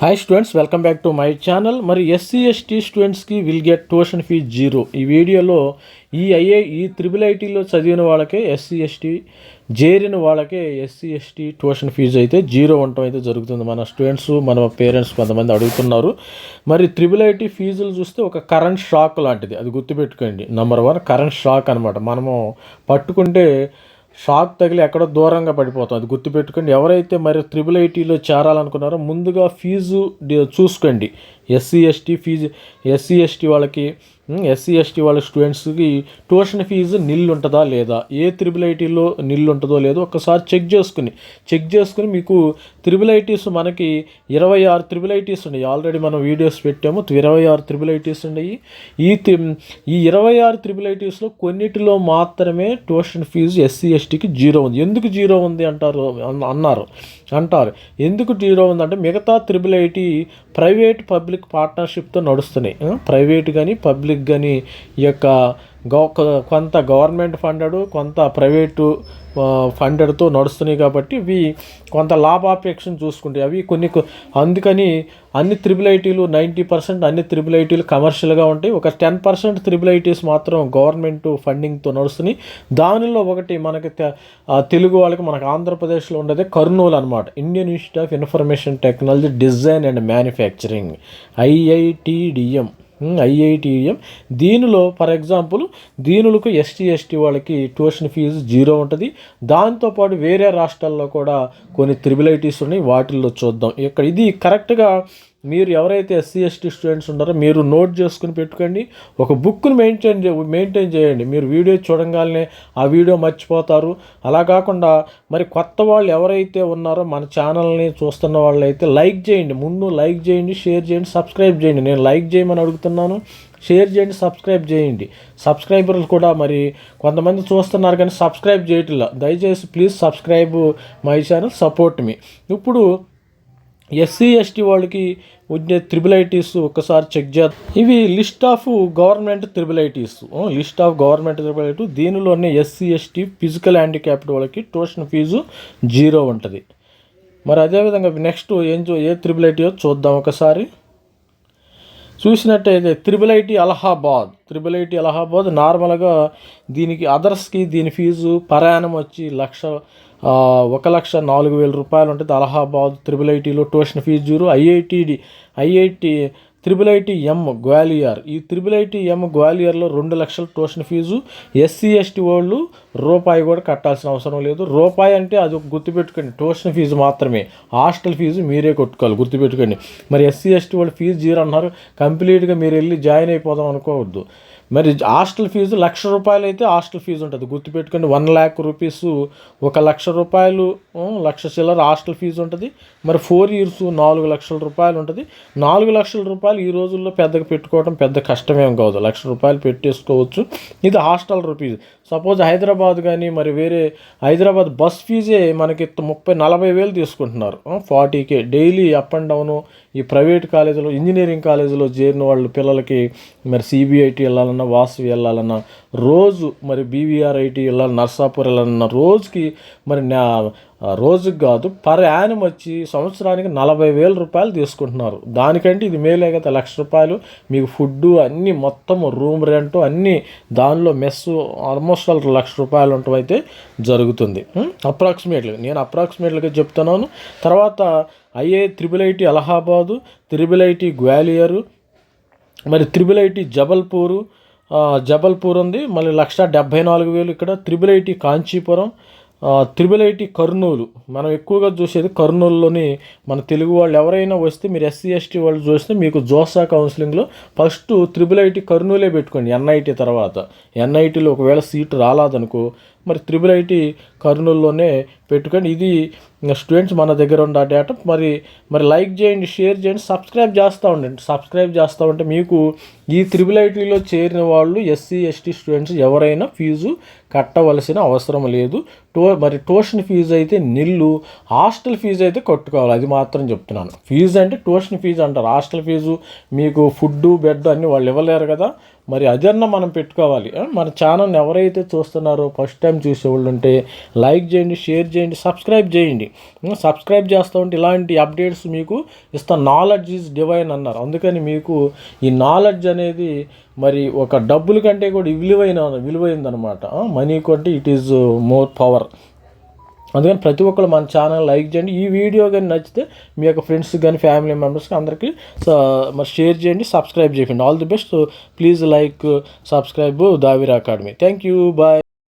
Hi students welcome back to my channel మరి SC ST స్టూడెంట్స్కి will get tuition fee zero ఈ వీడియోలో ఈ ఐఏ ఈ త్రిబుల్ ఐటీలో చదివిన వాళ్ళకే ఎస్సీ ఎస్టీ చేరిన వాళ్ళకే ఎస్సీ ఎస్టీ ట్యూషన్ ఫీజు అయితే జీరో ఉండటం అయితే జరుగుతుంది. మన స్టూడెంట్స్ మన పేరెంట్స్ కొంతమంది అడుగుతున్నారు. మరి త్రిబుల్ ఐటీ ఫీజులు చూస్తే ఒక కరెంట్ షాక్ లాంటిది. అది గుర్తుపెట్టుకోండి. నెంబర్ వన్ కరెంట్ షాక్ అనమాట మనము పట్టుకుంటే షాక్ తగిలి ఎక్కడో దూరంగా పడిపోతాం. అది గుర్తుపెట్టుకోండి. ఎవరైతే మరి త్రిబుల్ ఐటీలో చేరాలనుకున్నారో ముందుగా ఫీజు చూసుకోండి. SC ST fee SC ST వాళ్ళకి ఎస్సీ ఎస్టీ వాళ్ళ స్టూడెంట్స్కి ట్యూషన్ ఫీజు నిల్ ఉంటుందా లేదా? ఏ త్రిబుల్ ఐటీలో నిల్ ఉంటుందో లేదో ఒక్కసారి చెక్ చేసుకుని చెక్ చేసుకుని మీకు త్రిబుల్ ఐటీస్ మనకి ఇరవై ఆరు త్రిబుల్ ఐటీస్ ఉన్నాయి. ఆల్రెడీ మనం వీడియోస్ పెట్టాము. ఇరవై ఆరు త్రిబుల్ ఐటీస్ ఉన్నాయి. ఈ ఈ ఇరవై ఆరు త్రిబుల్ ఐటీస్లో కొన్నిటిలో మాత్రమే ట్యూషన్ ఫీజు ఎస్సీ ఎస్టీకి జీరో ఉంది. ఎందుకు జీరో ఉంది అంటారు? అన్నారు. అంటారు. ఎందుకు జీరో ఉందంటే మిగతా త్రిబుల్ ఐటీ ప్రైవేట్ పబ్లిక్ పార్ట్నర్షిప్తో నడుస్తున్నాయి. ప్రైవేట్ కానీ పబ్లిక్ కానీ ఈ యొక్క గవ కొంత గవర్నమెంట్ ఫండెడ్ కొంత ప్రైవేటు ఫండెడ్తో నడుస్తున్నాయి కాబట్టి ఇవి కొంత లాభాపేక్షను చూసుకుంటాయి. అవి కొన్ని అందుకని అన్ని త్రిబుల్ ఐటీలు నైంటీ పర్సెంట్ అన్ని త్రిబుల్ ఐటీలు కమర్షియల్గా ఉంటాయి. ఒక టెన్ పర్సెంట్ త్రిబుల్ ఐటీస్ మాత్రం గవర్నమెంట్ ఫండింగ్తో నడుస్తున్నాయి. దానిలో ఒకటి మనకి తెలుగు వాళ్ళకి మనకు ఆంధ్రప్రదేశ్లో ఉండేది కర్నూలు అనమాట Indian Institute of Information Technology Design and Manufacturing IIITDM. IIITM దీనిలో ఫర్ ఎగ్జాంపుల్ దీనులకు ఎస్టీ ఎస్టీ వాళ్ళకి ట్యూషన్ ఫీజు జీరో ఉంటుంది. దాంతోపాటు వేరే రాష్ట్రాల్లో కూడా కొన్ని త్రిబుల్ ఐటీస్ ఉన్నాయి. వాటిల్లో చూద్దాం. ఇక్కడ ఇది కరెక్ట్గా మీరు ఎవరైతే ఎస్సీ ఎస్టీ స్టూడెంట్స్ ఉన్నారో మీరు నోట్ చేసుకుని పెట్టుకోండి. ఒక బుక్ను మెయింటైన్ చే మెయింటైన్ చేయండి. మీరు వీడియో చూడంగానే ఆ వీడియో మర్చిపోతారు. అలా కాకుండా మరి కొత్త వాళ్ళు ఎవరైతే ఉన్నారో మన ఛానల్ని చూస్తున్న వాళ్ళైతే లైక్ చేయండి. ముందు లైక్ చేయండి షేర్ చేయండి సబ్స్క్రైబ్ చేయండి. నేను లైక్ చేయమని అడుగుతున్నాను. షేర్ చేయండి సబ్స్క్రైబ్ చేయండి. సబ్స్క్రైబర్లు కూడా మరి కొంతమంది చూస్తున్నారు కానీ సబ్స్క్రైబ్ చేయట్లా. దయచేసి please subscribe my channel support మీ ఇప్పుడు ఎస్సీ ఎస్టీ వాళ్ళకి ఉండే త్రిబుల్ ఐటీస్ ఒకసారి చెక్ చేద్దాం. ఇవి list of government triple ITs list of government triple IT దీనిలోనే ఎస్సీ ఎస్టీ ఫిజికల్ హ్యాండిక్యాప్డ్ వాళ్ళకి ట్యూషన్ ఫీజు జీరో ఉంటుంది. మరి అదేవిధంగా నెక్స్ట్ ఏం ఏ త్రిబుల్ ఐటీయో చూద్దాం ఒకసారి. చూసినట్టయితే triple IT Allahabad. Triple IT Allahabad నార్మల్గా దీనికి అదర్స్కి దీని ఫీజు పరాయణం వచ్చి లక్ష ఒక లక్ష నాలుగు వేల రూపాయలు ఉంటుంది అలహాబాద్ త్రిబుల్ ఐటీలో tuition fee zero. IIITD IIIT triple IT M Gwalior. ఈ త్రిబుల్ ఐటీ ఎం గ్వాలియర్లో రెండు లక్షల ట్యూషన్ ఫీజు. ఎస్సీ ఎస్టీ వాళ్ళు రూపాయి కూడా కట్టాల్సిన అవసరం లేదు. రూపాయి అంటే అది గుర్తుపెట్టుకోండి. ట్యూషన్ ఫీజు మాత్రమే. హాస్టల్ ఫీజు మీరే కొట్టుకోవాలి గుర్తుపెట్టుకోండి. మరి ఎస్సీ ఎస్టీ వాళ్ళు ఫీజు జీరో అన్నారు కంప్లీట్గా మీరు వెళ్ళి జాయిన్ అయిపోదాం అనుకోవద్దు. మరి హాస్టల్ ఫీజు లక్ష రూపాయలు అయితే హాస్టల్ ఫీజు ఉంటుంది. గుర్తుపెట్టుకోండి వన్ ల్యాక్ రూపీస్ ఒక లక్ష రూపాయలు లక్ష చిల్లర హాస్టల్ ఫీజు ఉంటుంది. మరి ఫోర్ ఇయర్స్ నాలుగు లక్షల రూపాయలు ఉంటుంది. నాలుగు లక్షల రూపాయలు ఈ రోజుల్లో పెద్దగా పెట్టుకోవడం పెద్ద కష్టమేం కాదు. లక్ష రూపాయలు పెట్టేసుకోవచ్చు. ఇది హాస్టల్ రూపీస్. సపోజ్ హైదరాబాద్ కానీ మరి వేరే హైదరాబాద్ బస్ ఫీజే మనకి ముప్పై నలభై వేలు తీసుకుంటున్నారు. ఫార్టీకే. డైలీ అప్ అండ్ డౌను ఈ ప్రైవేట్ కాలేజీలో ఇంజనీరింగ్ కాలేజీలో చేరిన వాళ్ళు పిల్లలకి మరి సిబిఐటి వెళ్ళాలన్నా వాసవి వెళ్ళాలన్నా రోజు మరి బీవీఆర్ఐటి వెళ్ళాలి నర్సాపూర్ వెళ్ళాలన్నా రోజుకి మరి నా రోజుకి కాదు పర్ యానం వచ్చి సంవత్సరానికి నలభై వేల రూపాయలు తీసుకుంటున్నారు. దానికంటే ఇది మేలే కదా లక్ష రూపాయలు. మీకు ఫుడ్ అన్నీ మొత్తం రూమ్ రెంట్ అన్నీ దానిలో మెస్ ఆల్మోస్ట్ ఆల్ లక్ష రూపాయలు ఉండటం అయితే జరుగుతుంది. అప్రాక్సిమేట్లీ నేను అప్రాక్సిమేట్లీగా చెప్తున్నాను. తర్వాత IA triple IT Allahabad triple IT Gwalior మరి త్రిబుల్ ఐటీ జబల్పూరు జబల్పూర్ ఉంది. మళ్ళీ లక్ష డెబ్భై నాలుగు వేలు ఇక్కడ. Triple IT Kanchipuram triple IT Kurnool. మనం ఎక్కువగా చూసేది కర్నూలులోని మన తెలుగు వాళ్ళు ఎవరైనా వస్తే మీరు ఎస్సీ ఎస్టీ వాళ్ళు చూస్తే మీకు జోసా కౌన్సిలింగ్లో ఫస్ట్ త్రిబుల్ ఐటీ కర్నూలే పెట్టుకోండి ఎన్ఐటీ తర్వాత. ఎన్ఐటీలో ఒకవేళ సీటు రాలేదనుకో మరి త్రిబుల్ ఐటీ కర్నూలులోనే పెట్టుకొని ఇది స్టూడెంట్స్ మన దగ్గర ఉన్న డేటా మరి మరి లైక్ చేయండి షేర్ చేయండి సబ్స్క్రైబ్ చేస్తూ ఉండండి. సబ్స్క్రైబ్ చేస్తూ ఉంటే మీకు ఈ త్రిబుల్ ఐటీలో చేరిన వాళ్ళు ఎస్సీ ఎస్టీ స్టూడెంట్స్ ఎవరైనా ఫీజు కట్టవలసిన అవసరం లేదు. టో మరి ట్యూషన్ ఫీజు అయితే నిల్లు హాస్టల్ ఫీజు అయితే కట్టుకోవాలి అది మాత్రం చెప్తున్నాను. ఫీజు అంటే ట్యూషన్ ఫీజు అంటారు. హాస్టల్ ఫీజు మీకు ఫుడ్ బెడ్ అన్నీ వాళ్ళు ఇవ్వలేరు కదా. మరి అదన్నా మనం పెట్టుకోవాలి. మన ఛానల్ని ఎవరైతే చూస్తున్నారో ఫస్ట్ టైం చూసేవాళ్ళు ఉంటే లైక్ చేయండి షేర్ చేయండి సబ్స్క్రైబ్ చేయండి. సబ్స్క్రైబ్ చేస్తూ ఉంటే ఇలాంటి అప్డేట్స్ మీకు ఇస్తాను నాలెడ్జ్ ఈజ్ డివైన్ అన్నారు. అందుకని మీకు ఈ నాలెడ్జ్ అనేది మరి ఒక డబ్బుల కంటే కూడా విలువైన విలువైందనమాట. మనీ కొంటే ఇట్ ఈజ్ మోర్ పవర్ అందుకని ప్రతి ఒక్కరు మన ఛానల్ లైక్ చేయండి. ఈ వీడియో కానీ నచ్చితే మీ యొక్క ఫ్రెండ్స్ కానీ ఫ్యామిలీ మెంబర్స్కి అందరికీ మరి షేర్ చేయండి సబ్స్క్రైబ్ చేయండి. All the best please like subscribe Davira academy thank you bye